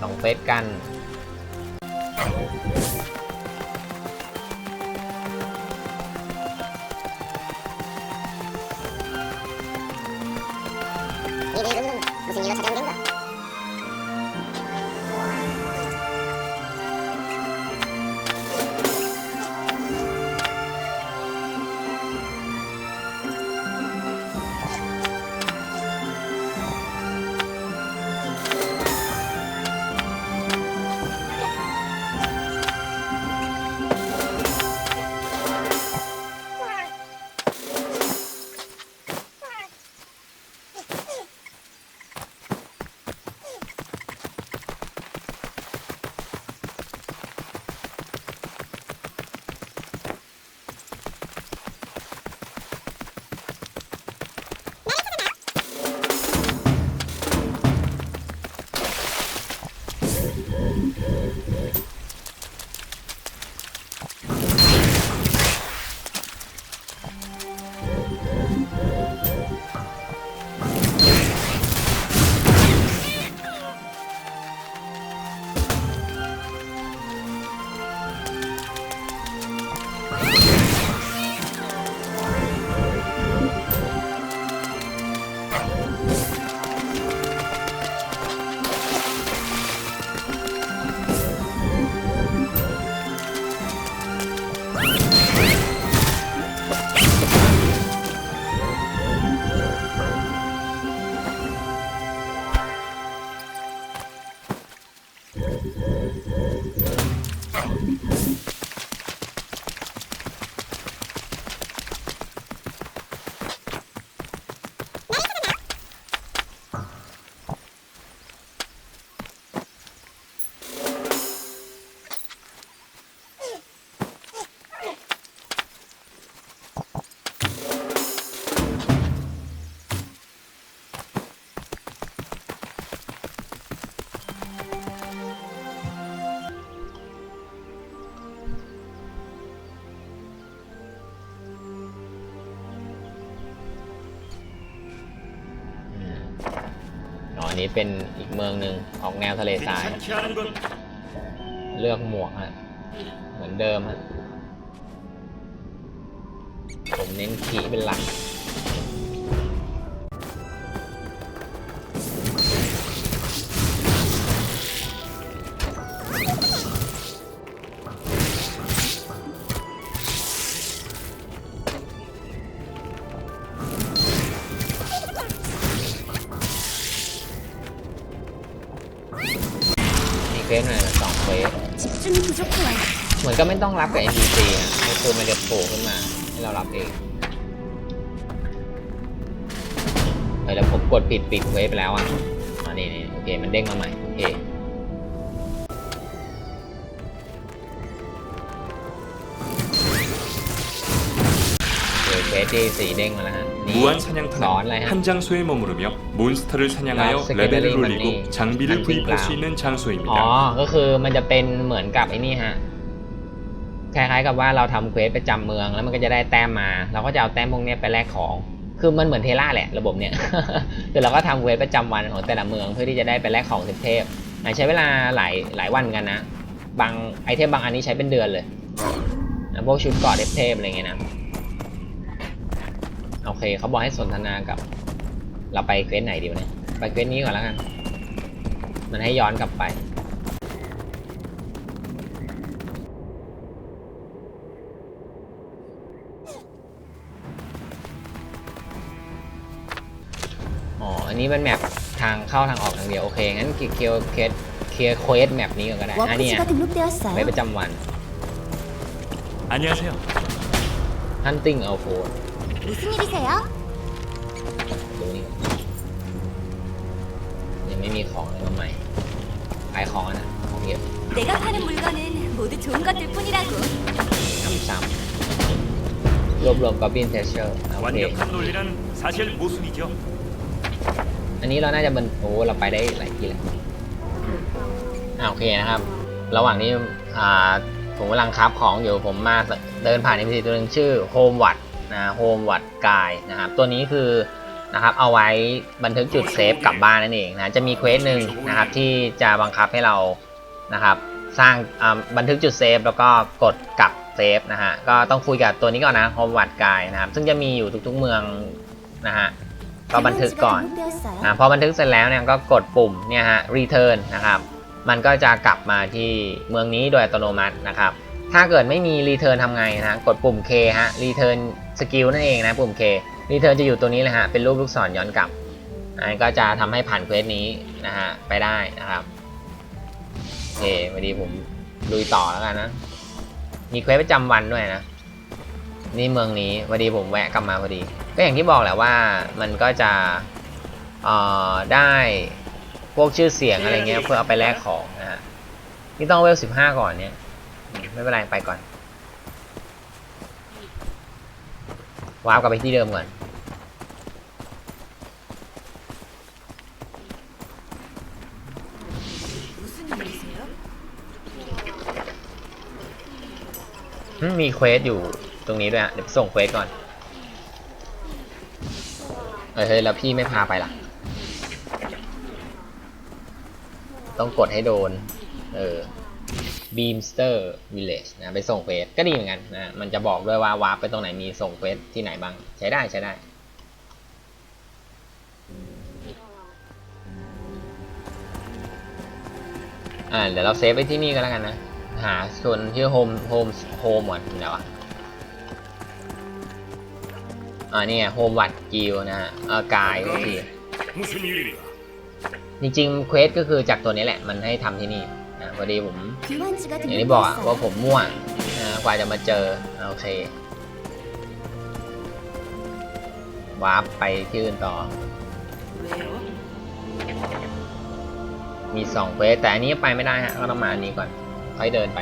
สองเฟสกันันนี้เป็นอีกเมืองหนึ่งออกแนวทะเลทราย เลือกหมวกฮะ เหมือนเดิมฮะ ผมเน้นขี่เป็นหลัก เหมือนก็ไม่ต้องรับกับ NPC นะก็คือมันจะโผล่ขึ้นมาให้เรารับเองเฮ้ยแล้วผมกดปิดปิดเวฟไปแล้วอะอ๋อนี่นี่โอเค มันเด้งมาใหม่ โอเคเคเควสที่สีเด้งมาแล้วฮะ 무한 สอน 사냥터는 อะไรฮะ 한 장소에 머무르며 몬스터를 사냥하여 랍스 레벨을 게더링 올리고 맞니? 장비를 한팅 구입할 수 브라운. 있는 อ๋อ 장소입니다. ก็คือมันจะเป็นเหมือนกับไอ้นี่ฮะ คล้ายๆกับว่าเราทำเควสประจำเมืองแล้วมันก็จะได้แต้มมา เราก็จะเอาแต้มพวกเนี้ยไปแลกของ คือมันเหมือนเทล่าแหละระบบเนี้ย คือเราก็ทำเควสประจำวันของแต่ละเมืองเพื่อที่จะได้ไปแลกของเทพๆอ่ะใช้เวลาหลายหลายวันกันนะ บางไอเทมบางอันนี้ใช้เป็นเดือนเลยนะพวกชุดเกราะเทพๆอะไรเงี้ยนะ โอเคเขาบอกให้สนทนากับ เราไปเควสไหนดีวะเนี่ย ไปเควสนี้ก่อนแล้วกัน มันให้ย้อนกลับไป อ๋อ อันนี้เป็นแมปทางเข้าทางออกทางเดียว โอเค งั้นเคลียร์เคลียร์เคลียร์เคลียร์เควสแมปนี้ก่อนก็ได้อ่ะเนี่ย 워크지가 ไว้ 등록되었어요. ประจำวัน 안녕하세요. Hunting o u t f o r 무슨 일이세요? ดูนี่ก่อนยังไม่มีของอะไรมาใหม่ ขายของอะนะ ของเยอะ 내가 파는 물건은 모두 좋은 것들 뿐이라고. ทำซ้ำรวบรวมกอบบินเทเชอร์โอเค 완벽한 논리란 사실 모순이죠. อันนี้เราน่าจะบรรโอ้เราไปได้หลายที่แล้วอ่าโอเคนะครับ ระหว่างนี้อ่าผมกำลังคับของอยู่ผมมาเดินผ่าน NPC ตัวหนึ่งชื่อ Home Watt นะ Home Watt กายนะครับ ตัวนี้คือนะครับเอาไว้บันทึกจุดเซฟกลับบ้านนั่นเองนะจะมีเควสหนึ่งนะครับที่จะบังคับให้เรานะครับสร้างบันทึกจุดเซฟแล้วก็กดกลับเซฟนะฮะก็ต้องคุยกับตัวนี้ก่อนนะโฮมวัดกายนะครับ ซึ่งจะมีอยู่ทุกๆเมืองนะฮะก็บันทึกก่อนอ่าพอบันทึกเสร็จแล้วเนี่ยก็กดปุ่มเนี่ยฮะ return นะครับ มันก็จะกลับมาที่เมืองนี้โดยอัตโนมัตินะครับ ถ้าเกิดไม่มี return ทำไงนะกดปุ่ม K ฮะ return skill นั่นเองนะปุ่ม K return จะอยู่ตัวนี้เลยฮะเป็นรูปลูกศรย้อนกลับอันนก็จะทำให้ผ่านเควสนี้นะฮะไปได้นะครับโอเควันนี้ผมลุยต่อแล้วกันนะมีเควสประจำวันด้วยนะนี่เมืองนี้พอดีผมแวะกลับมาพอดี ก็อย่างที่บอกแหละว่ามันก็จะเอ่อได้พวกชื่อเสียงอะไรเงี้ยเพื่อเอาไปแลกของนะฮะนี่ต้องเวลสิบห้าก่อนเนี่ย ไม่เป็นไรไปก่อนวาร์ปกลับไปที่เดิมก่อนอืมมีเควสอยู่ตรงนี้ด้วยฮะเดี๋ยวส่งเควสก่อน เฮ้ยแล้วพี่ไม่พาไปล่ะ ต้องกดให้โดน เออ บีมสเตอร์วิลเลจนะไปส่งเฟสก็ดีเหมือนกันนะมันจะบอกด้วยว่าวาร์ปไปตรงไหนมีส่งเฟสที่ไหนบ้าง ใช้ได้ใช้ได้ อ่าเดี๋ยวเราเซฟไว้ที่นี่ก็แล้วกันนะ หาส่วนที่โฮมโฮมโฮมหมดเดี๋ยวอะอ่านี่โฮมวัดกิลนะฮะเออกายก็คืจริงๆเควสก็คือจากตัวนี้แหละ มันให้ทำที่นี่ พอดีผมอย่างที่บอกอะว่าผมมั่วนะกว่าจะมาเจอโอเควาร์ปไปที่อื่นต่อ มีสองเฟสแต่อันนี้ไปไม่ได้ฮะก็ต้องมาอันนี้ก่อน ค่อยเดินไป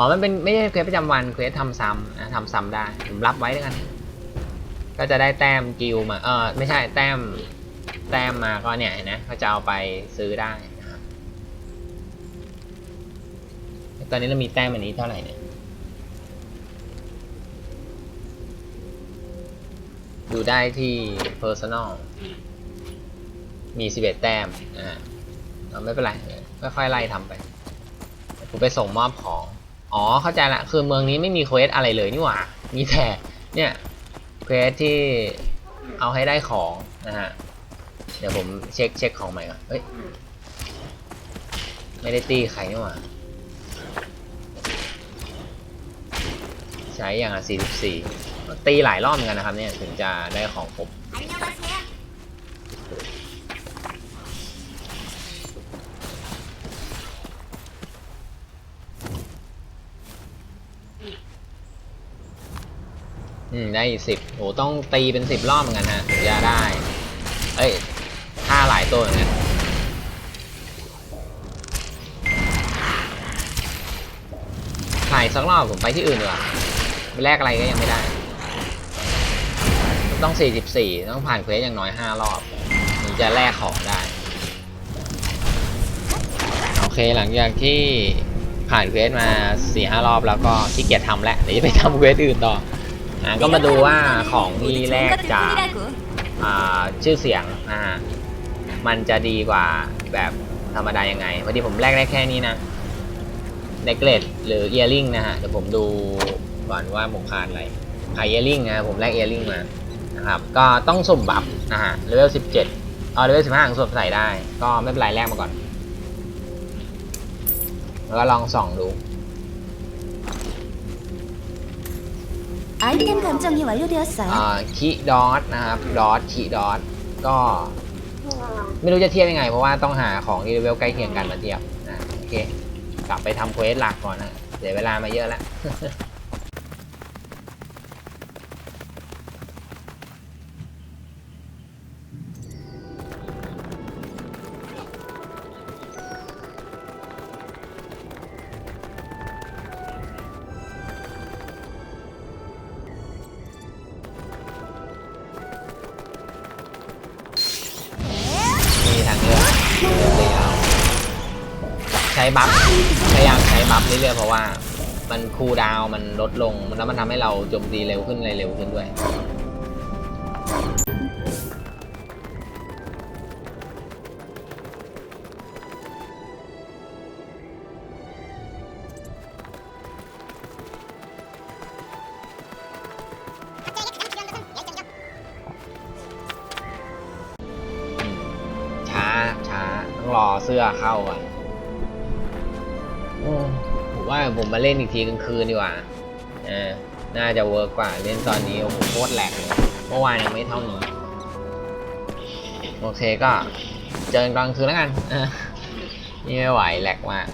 อ๋อ มันเป็นไม่ใช่เควสประจำวันเควสทำซ้ำนะทำซ้ำได้ ผมรับไว้ด้วยกัน ก็จะได้แต้มกิลมา เออไม่ใช่แต้ม แต้มมาก็เนี่ยนะก็จะเอาไปซื้อได้นะครับ ตอนนี้เรามีแต้มอันนี้เท่าไหร่เนี่ยดูได้ที่ personal มี 11 แต้มนะฮะเราไม่เป็นไรค่อยๆไล่ทำไปผมไปส่งมอบของ อ๋อเข้าใจละคือเมืองนี้ไม่มีเควสอะไรเลยนี่หว่า มีแต่เนี่ยเควสที่เอาให้ได้ของนะฮะ เดี๋ยวผมเช็คเช็คของใหม่ก่อนเฮ้ยไม่ได้ตีใครนี่หว่า ใช้อย่างอะ44 ตีหลายรอบเหมือนกันนะครับเนี่ยถึงจะได้ของครบืมได้สิบโอ้ต้องตีเป็นสิบรอบเหมือนกันฮะถึงจะได้ เอ้ยฆ่าหลายตัวเหมือนกันถ่ายสักรอบผมไปที่อื่นดีอว่แลกอะไรก็ยังไม่ได้ ต้องสี่สิบสี่ต้องผ่านเควสอย่างน้อยห้ารอบถึงจะแลกของได้ โอเคหลังจากที่ผ่านเควสมาสี่ห้ารอบแล้วก็ที่เกียจทำแล้วเดี๋ยวจะไปทำเควสอื่นต่อ อ่ก็มาดูว่าของที่แรกจากชื่อเสียงอ่ามันจะดีกว่าแบบธรรมดายังไงพอดีผมแลกได้แค่นี้นะเนกเลตหรือเอียริงนะฮะเดี๋ยวผมดูก่อนว่าหมกคานอะไรขายเอียริงนะผมแลกเอียริงมานะครับก็ต้องสุ่มบัฟนะฮะเลเวลสิบเจ็ดเอาเลเวลสิบห้าของสวมใส่ได้ ก็ไม่เป็นไรแลกมาก่อน แล้วลองส่องดู 아이템 감정이 완료되었어요. อ่าคีดอทนะครับดอทคีดอทก็ ไม่รู้จะเทียบยังไง เพราะว่าต้องหาของที่เลเวลใกล้เคียงกันมาเทียบนะโอเค กลับไปทำเควสหลักก่อนนะเสียเวลามาเยอะแล้ว บัฟพยายามใช้บัฟเรื่อยๆเพราะว่ามันคูลดาวมันลดลงแล้วมันทำให้เราโจมตีเร็วขึ้นอะไรเร็วขึ้นด้วยช้าช้าต้องรอเสื้อเข้าก่อน ผมว่าผมมาเล่นอีกทีกลางคืนดีกว่าเออน่าจะเวิร์กกว่าเล่นตอนนี้โอ้โหโคตรแหลกเลยเมื่อวานยังไม่เท่านี้โอเคก็เจอกันกลางคืนแล้วกันนี่ไม่ไหวแหลกมาก